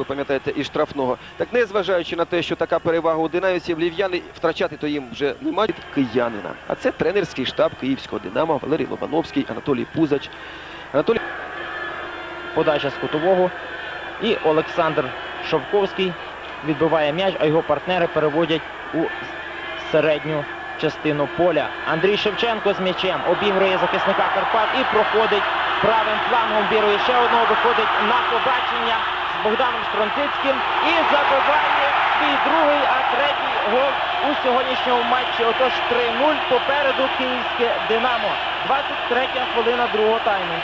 Ви пам'ятаєте, і штрафного. Так незважаючи на те, що така перевага у динамівців, лів'яни втрачати то їм вже немає від киянина. А це тренерський штаб київського Динамо, Валерій Лобановський, Анатолій Пузач. Анатолій Подача з кутового. І Олександр Шовковський відбиває м'яч, а його партнери переводять у середню частину поля. Андрій Шевченко з м'ячем обігрує захисника Карпат і проходить правим флангом, бірує ще одного, виходить на побачення Богданом Стронцицьким і забиває свій другий, а третій гол у сьогоднішньому матчі. Отож 3-0 попереду київське Динамо. 23 хвилина другого тайму.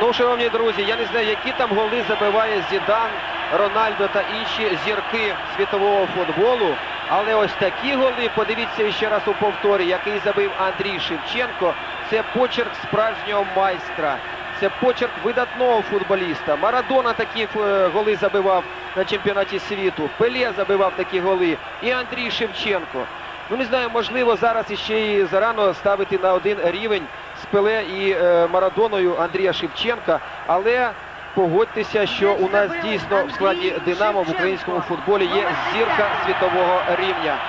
Ну, шановні друзі, я не знаю, які там голи забиває Зідан, Рональдо та інші зірки світового футболу. Але ось такі голи, подивіться ще раз у повторі, який забив Андрій Шевченко. Це почерк справжнього майстра. Це почерк видатного футболіста. Марадона такі е, голи забивав на чемпіонаті світу. Пеле забивав такі голи. І Андрій Шевченко. Ну не знаю, можливо, зараз іще і зарано ставити на один рівень з Пеле і е, Марадоною Андрія Шевченка. Але погодьтеся, що у нас дійсно в складі Динамо в українському футболі є зірка світового рівня.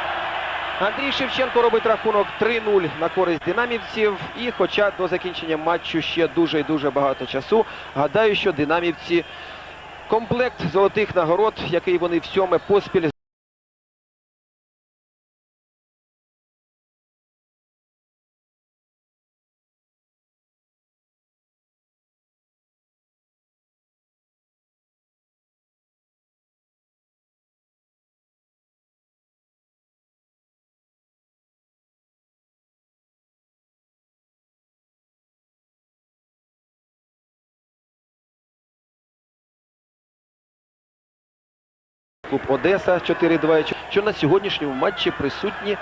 Андрій Шевченко робить рахунок 3-0 на користь динамівців. І хоча до закінчення матчу ще дуже і дуже багато часу, гадаю, що динамівці комплект золотих нагород, який вони в сьоме поспіль Клуб Одеса 4-2, що на сьогоднішньому матчі присутні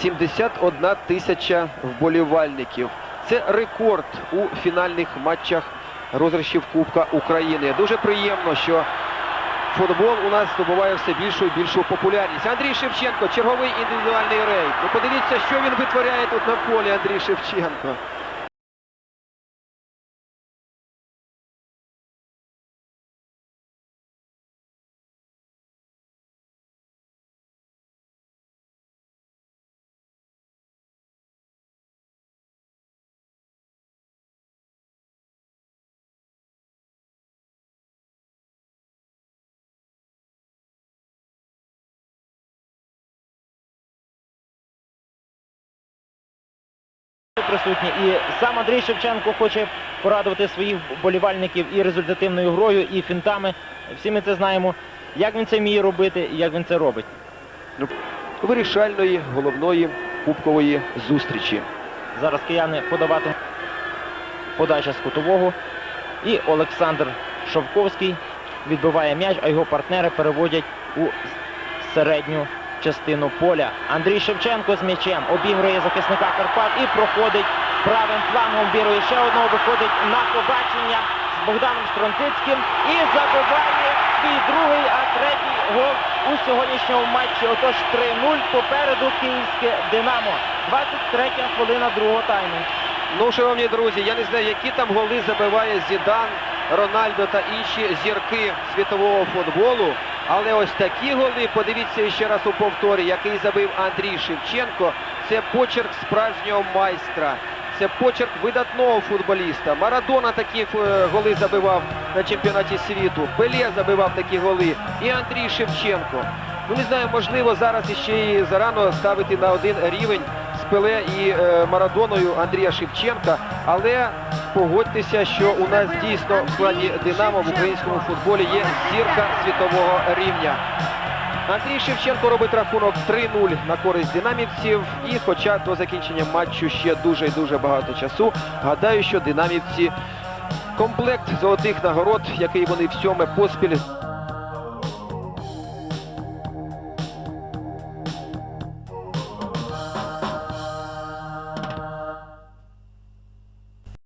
71 тисяча вболівальників. Це рекорд у фінальних матчах розіграшів Кубка України. Дуже приємно, що футбол у нас здобуває все більшу і більшу популярність. Андрій Шевченко, черговий індивідуальний рейд. Ну подивіться, що він витворяє тут на полі, Андрій Шевченко. Присутні. І сам Андрій Шевченко хоче порадувати своїх болівальників і результативною грою, і фінтами. Всі ми це знаємо. Як він це вміє робити і як він це робить. Вирішальної головної кубкової зустрічі. Зараз кияни подавати подача з кутового. І Олександр Шовковський відбиває м'яч, а його партнери переводять у середню частину поля. Андрій Шевченко з м'ячем обігрує захисника Карпат і проходить правим флангом, бірує ще одного, виходить на побачення з Богданом Стронцицьким і забиває свій другий, а третій гол у сьогоднішньому матчі. Отож 3-0 попереду київське Динамо. 23 хвилина другого тайму. Ну, шановні друзі, я не знаю, які там голи забиває Зідан, Рональдо та інші зірки світового футболу. Але ось такі голи, подивіться ще раз у повторі, який забив Андрій Шевченко. Це почерк справжнього майстра. Це почерк видатного футболіста. Марадона такі е, голи забивав на чемпіонаті світу. Пеле забивав такі голи. І Андрій Шевченко. Ну не знаю, можливо, зараз іще і зарано ставити на один рівень з Пеле і е, Марадоною Андрія Шевченка. Але погодьтеся, що у нас дійсно в складі Динамо в українському футболі є зірка світового рівня. Андрій Шевченко робить рахунок 3-0 на користь динамівців. І хоча до закінчення матчу ще дуже і дуже багато часу, гадаю, що динамівці комплект золотих нагород, який вони в сьоме поспіль